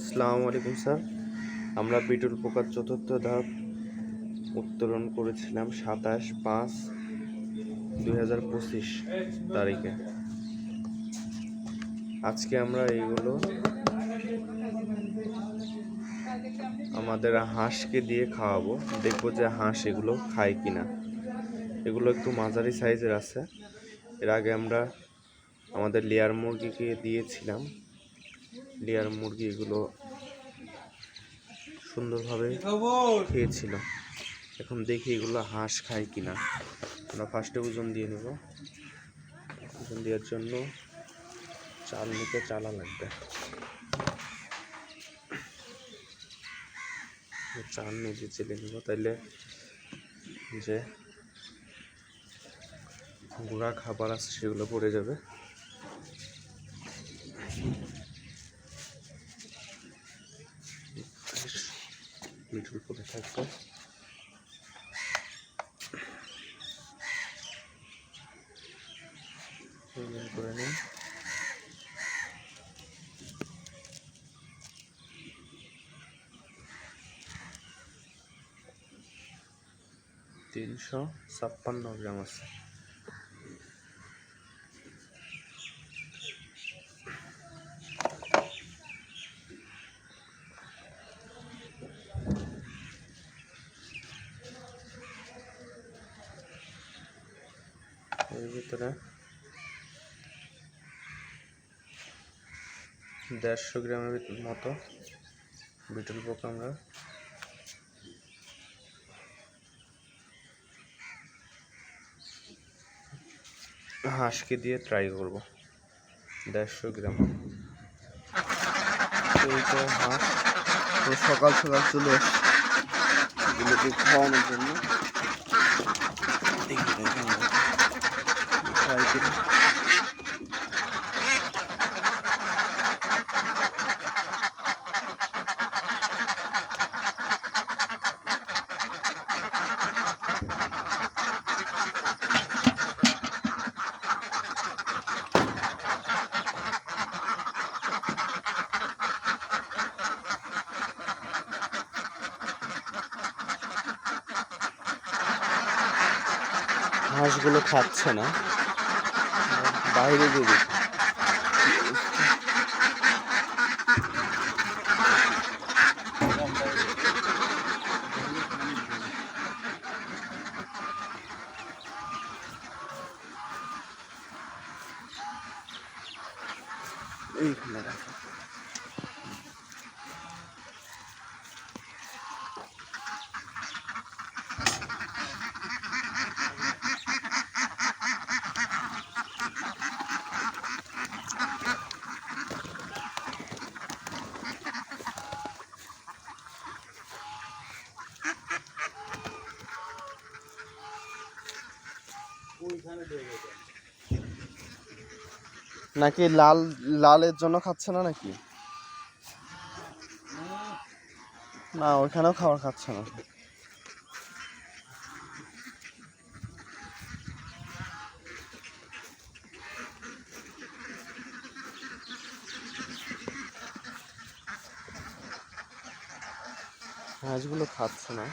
আসসালামু আলাইকুম, স্যার। আমরা বিটুল পোকার চতুর্থ ধাপ উত্তোলন করেছিলাম সাতাশ পাঁচ দুই হাজার পঁচিশ তারিখে। আজকে আমরা এইগুলো আমাদের হাঁসকে দিয়ে খাওয়াবো। দেখব যে হাঁস এগুলো খায় কিনা। এগুলো একটু মাঝারি সাইজের আছে। এর আগে আমরা আমাদের লেয়ার মুরগিকে দিয়েছিলাম। লেয়ার মুরগি এগুলো সুন্দরভাবে খেয়েছিল। এখন দেখি এগুলো হাঁস খায় কিনা। আমরা ফার্স্টে ওজন দিয়ে নেব। ওজন দেওয়ার জন্য চাল নিতে চালা লাগবে। চাল নিজে চেলে নেব তাইলে যে গুঁড়া খাবার আছে সেগুলো পড়ে যাবে। মিঠুর করে থাকবে করে নিন তিনশো ছাপ্পান্ন গ্রাম আছে। এর ভিতরে। দেড়শো গ্রামের মতো বিটল পোকা আমরা হাঁসকে দিয়ে ট্রাই করব। দেড়শো গ্রাম। এইটা হাঁস। তো সকাল সকাল চলে এগুলোকে খাওয়ানোর জন্য। দেখি দেখি আমরা ট্রাই করি হাঁসগুলো খাচ্ছে না বাইরে দিয়ে দিই এইখানে রাখো নাকি লাল, লালের জন্য খাচ্ছে না নাকি? না, ওইখানেও খাবার খাচ্ছে না। হাঁসগুলো খাচ্ছে না।